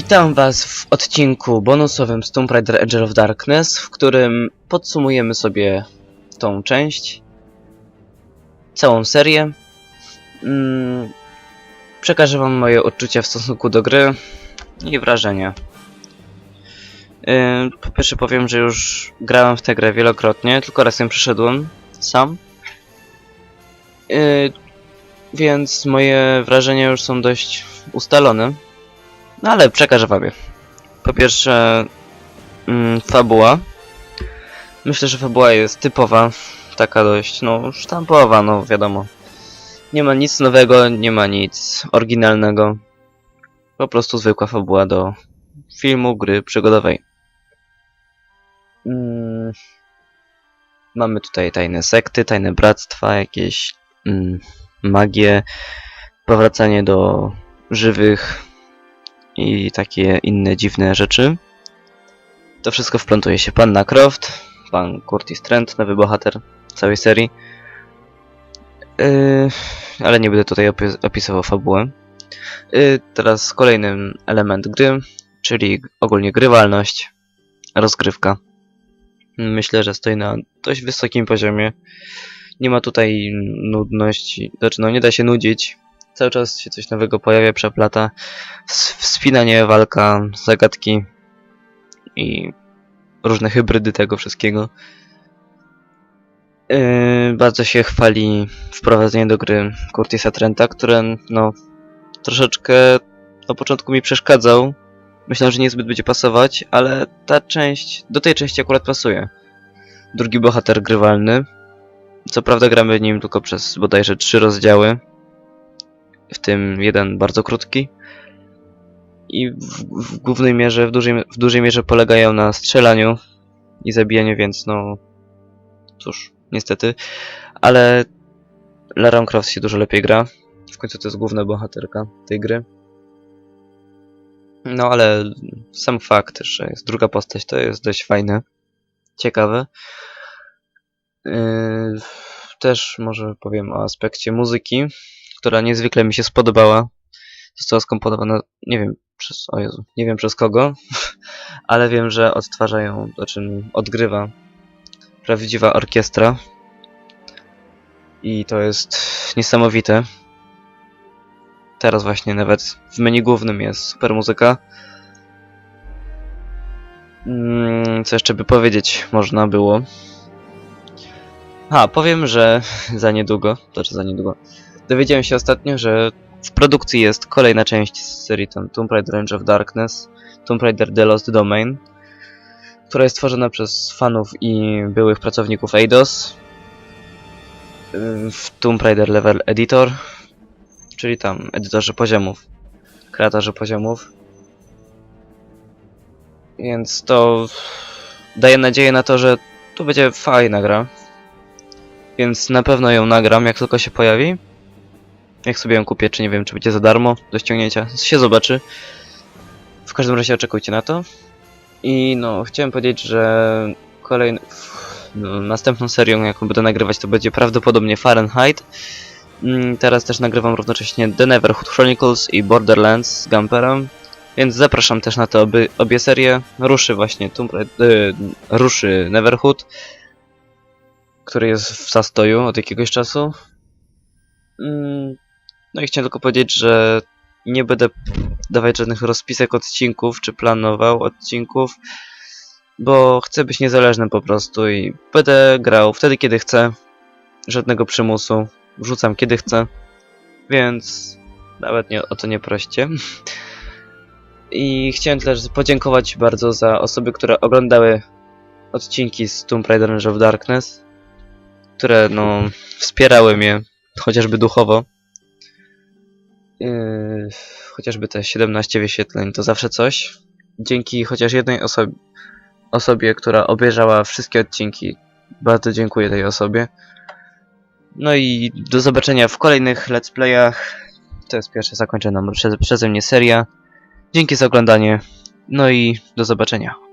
Witam Was w odcinku bonusowym z Tomb Raider Edge of Darkness, w którym podsumujemy sobie tą część, całą serię. Mm, przekażę Wam moje odczucia w stosunku do gry i wrażenia. Po pierwsze powiem, że już grałem w tę grę wielokrotnie, tylko raz ją przeszedłem sam. Yy, więc moje wrażenia już są dość ustalone. No ale przekażę wam je. Po pierwsze, mm, fabuła. Myślę, że fabuła jest typowa, taka dość, no, sztampowa, no wiadomo. Nie ma nic nowego, nie ma nic oryginalnego. Po prostu zwykła fabuła do filmu, gry przygodowej. Mm, mamy tutaj tajne sekty, tajne bractwa, jakieś mm, magie, powracanie do żywych i takie inne dziwne rzeczy. To wszystko wplątuje się Panna Croft, pan Curtis Trent, nowy bohater całej serii. Yy, ale nie będę tutaj opis opisywał fabułę. Yy, teraz kolejny element gry, czyli ogólnie grywalność, rozgrywka. Myślę, że stoi na dość wysokim poziomie. Nie ma tutaj nudności, znaczy no nie da się nudzić. Cały czas się coś nowego pojawia, przeplata. Wspinanie, walka, zagadki i różne hybrydy tego wszystkiego. Yy, bardzo się chwali wprowadzenie do gry Curtisa Trenta, które no troszeczkę na początku mi przeszkadzał. Myślałem, że niezbyt będzie pasować, ale ta część, do tej części akurat pasuje. Drugi bohater grywalny. Co prawda gramy nim tylko przez bodajże trzy rozdziały, w tym jeden bardzo krótki. I w, w głównej mierze, w dużej, w dużej mierze polegają na strzelaniu i zabijaniu, więc no cóż, niestety. Ale Lara Croft się dużo lepiej gra. W końcu to jest główna bohaterka tej gry. No ale sam fakt, że jest druga postać, to jest dość fajne. Ciekawe. Yy, też może powiem o aspekcie muzyki, która niezwykle mi się spodobała. Została skomponowana, nie wiem, przez, o Jezu, nie wiem przez kogo, ale wiem, że odtwarzają, znaczy odgrywa prawdziwa orkiestra. I to jest niesamowite. Teraz właśnie nawet w menu głównym jest super muzyka. Mm, Co jeszcze by powiedzieć można było? A, powiem, że za niedługo, to znaczy za niedługo, dowiedziałem się ostatnio, że w produkcji jest kolejna część z serii tam Tomb Raider Range of Darkness, Tomb Raider The Lost Domain, która jest tworzona przez fanów i byłych pracowników Eidos w Tomb Raider Level Editor, czyli tam edytorzy poziomów, kreatorzy poziomów. Więc to daje nadzieję na to, że tu będzie fajna gra. Więc na pewno ją nagram, jak tylko się pojawi. Jak sobie ją kupię, czy nie wiem, czy będzie za darmo do ściągnięcia, się zobaczy. W każdym razie oczekujcie na to. I no, chciałem powiedzieć, że kolejny, no, następną serią, jaką będę nagrywać, to będzie prawdopodobnie Fahrenheit. Mm, Teraz też nagrywam równocześnie The Neverhood Chronicles i Borderlands z Gamperem. Więc zapraszam też na te obie, obie serie. Ruszy właśnie Tomb y, ruszy Neverhood, który jest w zastoju od jakiegoś czasu. Mm, No i chciałem tylko powiedzieć, że nie będę dawać żadnych rozpisek odcinków, czy planował odcinków, bo chcę być niezależny po prostu i będę grał wtedy, kiedy chcę. Żadnego przymusu. Wrzucam kiedy chcę. Więc nawet nie, o to nie proście. I chciałem też podziękować bardzo za osoby, które oglądały odcinki z Tomb Raider Range of Darkness, które no wspierały mnie chociażby duchowo. Yy, chociażby te 17 wyświetleń to zawsze coś. Dzięki chociaż jednej osobie, osobie, która obejrzała wszystkie odcinki. Bardzo dziękuję tej osobie. No i do zobaczenia w kolejnych let's playach. To jest pierwsza zakończona przeze, przeze mnie seria. Dzięki za oglądanie. No i do zobaczenia.